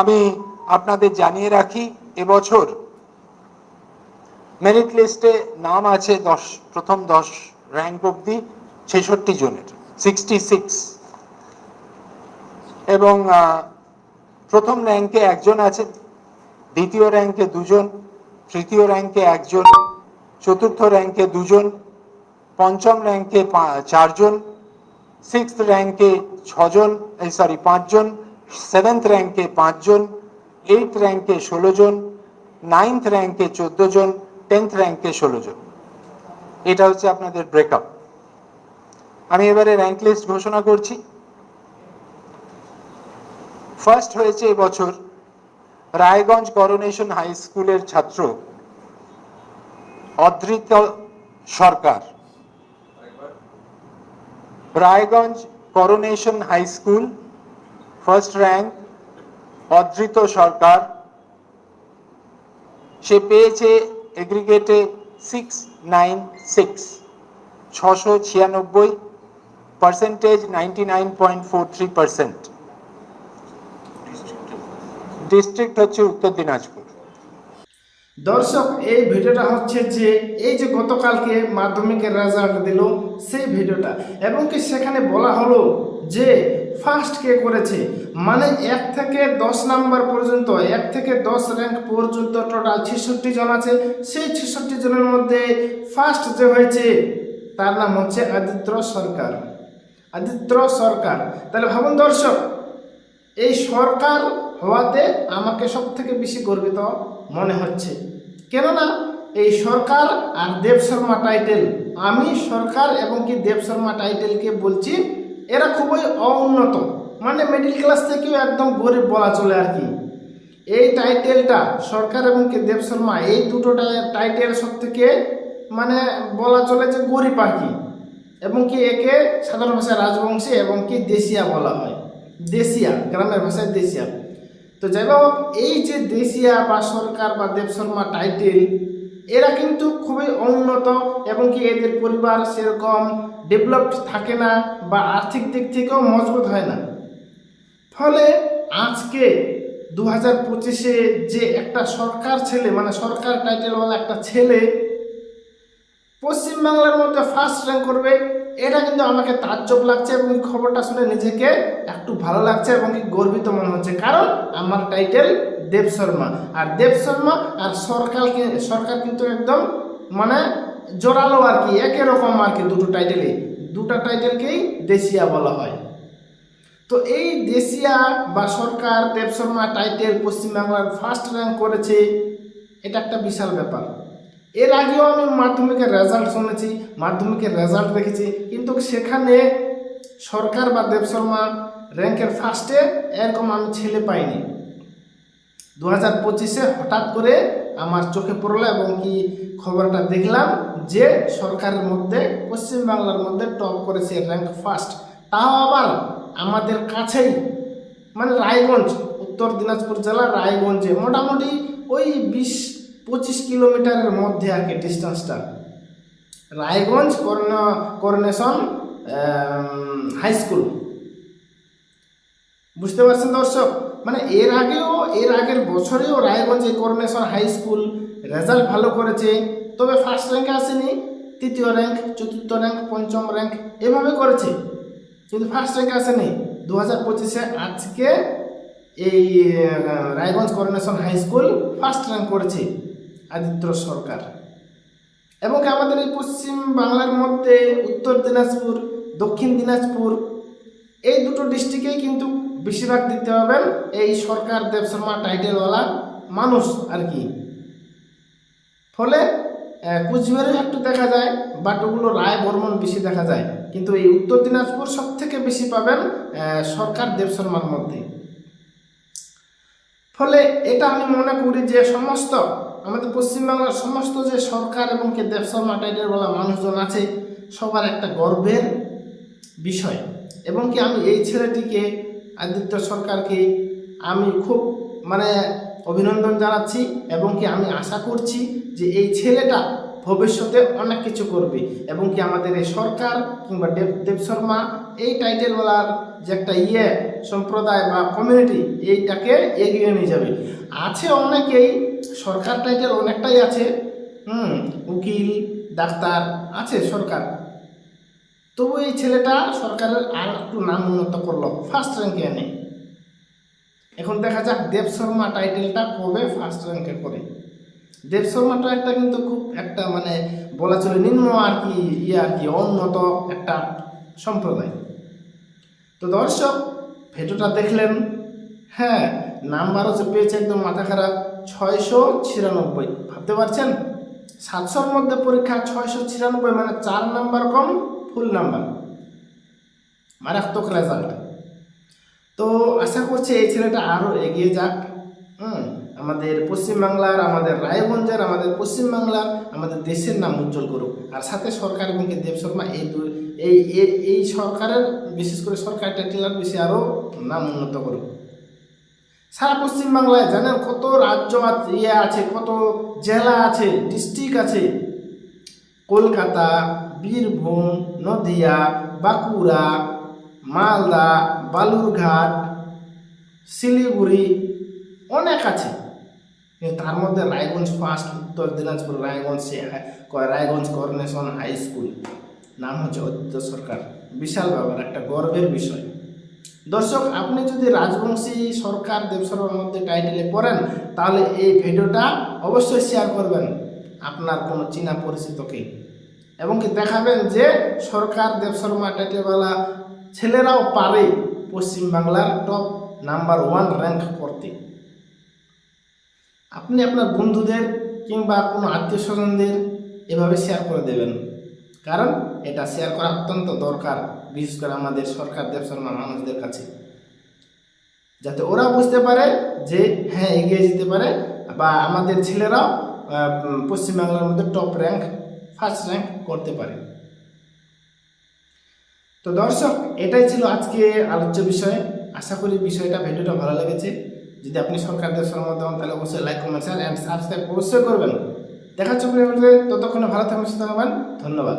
আমি আপনাদের জানিয়ে রাখি, এবছর মেরিট লিস্টে নাম আছে দশ, প্রথম দশ র্যাঙ্ক অবধি ছেষট্টি জনের সিক্সটি সিক্স এবং প্রথম র্যাঙ্কে একজন আছে দ্বিতীয় র্যাঙ্কে দুজন, তৃতীয় র্যাঙ্কে একজন, চতুর্থ র্যাঙ্কে দুজন, পঞ্চম র্যাঙ্কে চারজন সিক্স র্যাঙ্কে ছজন, এই সরি পাঁচজন সেভেন্থ র্যাঙ্কে পাঁচজন এইট র্যাঙ্কে ষোলো জন নাইন্থ র্যাঙ্কে চোদ্দ জন টেন্থ র্যাঙ্কে ষোলো জন। এটা হচ্ছে আপনাদের ব্রেকআপ আমি এবারে র্যাঙ্ক লিস্ট ঘোষণা করছি। ফার্স্ট হয়েছে এবছর রায়গঞ্জ করোনেশন হাই স্কুলের ছাত্র Adrit Sarkar. Raiganj coronation high school first rank, Adhrit Sarkar. সে পেয়েছে এগ্রিগেটে সিক্স নাইন সিক্স ছশো ছিয়ানব্বই percentage ninety nine point four three percent district হচ্ছে উত্তর দিনাজপুর। দর্শক, এই ভিডিওটা হচ্ছে যে এই যে গতকালকে মাধ্যমিকের রেজাল্ট দিল, সেই ভিডিওটা। এবং কি সেখানে বলা হলো যে ফার্স্ট কে করেছে? মানে এক থেকে দশ নাম্বার পর্যন্ত, এক থেকে দশ র্যাঙ্ক পর্যন্ত টোটাল ছেষট্টি জন আছে। সেই ছেষট্টি জনের মধ্যে ফার্স্ট যে হয়েছে, তার নাম হচ্ছে আদিত্য সরকার। আদিত্য সরকার। তাহলে ভাবুন দর্শক, এই সরকার হওয়াতে আমাকে সব থেকে বেশি গর্বিত। মনে হচ্ছে। কেননা, এই সরকার আর দেব শর্মা টাইটেল, আমি সরকার এবং কি দেব শর্মা টাইটেলকে বলছি, এরা খুবই অউন্নত মানে মিডিল ক্লাস থেকেও একদম গরিব বলা চলে আর কি। এই টাইটেলটা সরকার এবং কি দেব শর্মা, এই দুটো টাইটেল সব থেকে মানে বলা চলে যে গরিব আর কি। এবং কি একে সাধারণ ভাষায় রাজবংশী এবং কি দেশিয়া বলা হয়। দেশিয়া, গ্রামের ভাষায় দেশিয়া। তো যাই হোক এই যে দেশিয়া বা সরকার বা দেব শর্মা টাইটেল এরা কিন্তু খুবই উন্নত এবং কি এদের পরিবার সেরকম ডেভেলপড থাকে না বা আর্থিক দিক থেকেও মজবুত হয় না। ফলে আজকে দু হাজার পঁচিশে যে একটা সরকার ছেলে মানে সরকার টাইটেলওয়ালা একটা ছেলে, পশ্চিমবাংলার মধ্যে ফার্স্ট র্যাঙ্ক করবে এটা কিন্তু আমাকে তাজ্জব লাগছে এবং এই খবরটা শুনে নিজেকে একটু ভালো লাগছে এবং কি গর্বিত মনে হচ্ছে। কারণ আমার টাইটেল দেব শর্মা। আর দেব শর্মা আর সরকার সরকার কিন্তু একদম মানে জোরালো আর কি একই রকম আর কি দুটো টাইটেলে দুটো টাইটেলকেই দেশিয়া বলা হয়। তো এই দেশিয়া বা সরকার, দেব শর্মা টাইটেল পশ্চিমবাংলার ফার্স্ট র্যাঙ্ক করেছে, এটা একটা বিশাল ব্যাপার। এর আগেও আমি মাধ্যমিকের রেজাল্ট শুনেছি, মাধ্যমিকের রেজাল্ট দেখেছি, কিন্তু সেখানে সরকার বা দেব শর্মা র্যাঙ্কের ফার্স্টে এরকম আমি ছেলে পাইনি। দু হাজার পঁচিশে হঠাৎ করে আমার চোখে পড়ল এবং কি খবরটা দেখলাম যে সরকারের মধ্যে পশ্চিমবাংলার মধ্যে টপ করেছে র্যাঙ্ক ফার্স্ট তাও আবার আমাদের কাছেই মানে রায়গঞ্জ, উত্তর দিনাজপুর জেলার রায়গঞ্জে। মোটামুটি ওই বিশ পঁচিশ কিলোমিটারের মধ্যে আর কি ডিস্টেন্সটা রায়গঞ্জ করণ করোনেশন হাই স্কুল বুঝতে পারছেন দর্শক? মানে এর আগেও, এর আগের বছরেও রায়গঞ্জে করোনেশন হাই স্কুল রেজাল্ট ভালো করেছে। তবে ফার্স্ট র্যাঙ্কে আসেনি, তৃতীয় র্যাঙ্ক চতুর্থ র্যাঙ্ক পঞ্চম র্যাঙ্ক এভাবে করেছে। কিন্তু ফার্স্ট র্যাঙ্কে আসেনি। দু হাজার পঁচিশে আজকে এই Raiganj coronation high school first rank করেছে। আদিত্য সরকার। এবং আমাদের এই পশ্চিম বাংলার মধ্যে উত্তর দিনাজপুর দক্ষিণ দিনাজপুর এই দুটো ডিস্ট্রিক্টেই কিন্তু বেশিরভাগ দিতে পাবেন এই সরকার দেব শর্মা টাইটেলওয়ালা মানুষ আর কি। ফলে আহ, কুচবিহারেও একটু দেখা যায় বাট ওগুলো রায় বর্মন বেশি দেখা যায়। কিন্তু এই উত্তর দিনাজপুর সব থেকে বেশি পাবেন সরকার দেব শর্মার মধ্যে। ফলে এটা আমি মনে করি যে সমস্ত আমাদের পশ্চিমবাংলার সমস্ত যে সরকার এবং কি দেব শর্মা বলা মানুষজন আছে, সবার একটা গর্বের বিষয়। এবং কি আমি এই ছেলেটিকে, আদিত্য সরকারকে আমি খুব মানে অভিনন্দন জানাচ্ছি এবং কি আমি আশা করছি যে এই ছেলেটা ভবিষ্যতে অনেক কিছু করবে। এবং কি আমাদের এই সরকার কিংবা দেব দেব শর্মা এই টাইটেলওয়ালার যে একটা ইয়ে সম্প্রদায় বা কমিউনিটি এইটাকে এগিয়ে নিয়ে যাবে। আছে অনেকেই, সরকার টাইটেল অনেকটাই আছে, হুম, উকিল, ডাক্তার, আছে সরকার। তবু এই ছেলেটা সরকারের আর একটু নাম উন্নত করল ফার্স্ট র্যাঙ্কে এনে। এখন দেখা যাক দেব শর্মা টাইটেলটা কবে ফার্স্ট র্যাঙ্কে করে। শর্মাটা একটা কিন্তু খুব একটা মানে বলা চলে নিম্ন আর কি ইয়ে আর কি উন্নত একটা সম্প্রদায়। তো দর্শক, ভিডিওটা দেখলেন হ্যাঁ নাম্বারও যে পেয়েছে একদম মাথা খারাপ, ছয়শো ছিয়ানব্বই। ভাবতে পারছেন? সাতশোর মধ্যে পরীক্ষা ছয়শো ছিয়ানব্বই মানে চার নাম্বার কম, ফুল নাম্বার। মারাত্মক রেজাল্ট তো আশা করছি এই ছেলেটা আরও এগিয়ে যাক। হুম। আমাদের পশ্চিমবাংলার, আমাদের রায়গঞ্জের, আমাদের পশ্চিমবাংলার, আমাদের দেশের নাম উজ্জ্বল করুক। আর সাথে সরকার এবং দেব শর্মা, এই এই এই- সরকারের, বিশেষ করে সরকার টাইটেলার বেশি আরও নাম উন্নত করুক। সারা পশ্চিমবাংলায় জানেন কত রাজ্য ইয়ে আছে, কত জেলা আছে, ডিস্ট্রিক্ট আছে। কলকাতা, বীরভূম, নদিয়া, বাঁকুড়া, মালদা, বালুরঘাট, শিলিগুড়ি, অনেক আছে। তার মধ্যে Raiganj first Uttar Dinajpur, Raiganj Raiganj coronation high school নাম হচ্ছে অদ্য সরকার। বিশাল ব্যাপার, একটা গর্বের বিষয়। দর্শক, আপনি যদি রাজবংশী সরকার দেবসভার মধ্যে টাইটেলে পড়েন, তাহলে এই ভিডিওটা অবশ্যই শেয়ার করবেন আপনার কোনো চীনা পরিচিতকে। এবং কি দেখাবেন যে সরকার দেবশর্মা টাইটেলওয়ালা ছেলেরাও পারে পশ্চিমবাংলার টপ নাম্বার ওয়ান র্যাঙ্ক করতে। আপনি আপনার বন্ধুদের কিংবা কোনো আত্মীয় স্বজনদের এভাবে শেয়ার করে দেবেন। কারণ এটা শেয়ার করা অত্যন্ত দরকার, বিশেষ করে আমাদের সরকার দেবশর্মা মানুষদের কাছে। যাতে ওরা বুঝতে পারে যে হ্যাঁ এগিয়ে যেতে পারে বা আমাদের ছেলেরাও পশ্চিমবাংলার মধ্যে টপ র্যাঙ্ক ফার্স্ট র্যাঙ্ক করতে পারে। তো দর্শক, এটাই ছিল আজকে আলোচ্য বিষয়। আশা করি বিষয়টা, ভিডিওটা ভালো লেগেছে। যদি আপনি সরকারদের দেশের হন তাহলে অবশ্যই like comment share and subscribe অবশ্যই করবেন। দেখা পরে ততক্ষণে ভালো থাকবেন সুস্থ থাকবেন ধন্যবাদ।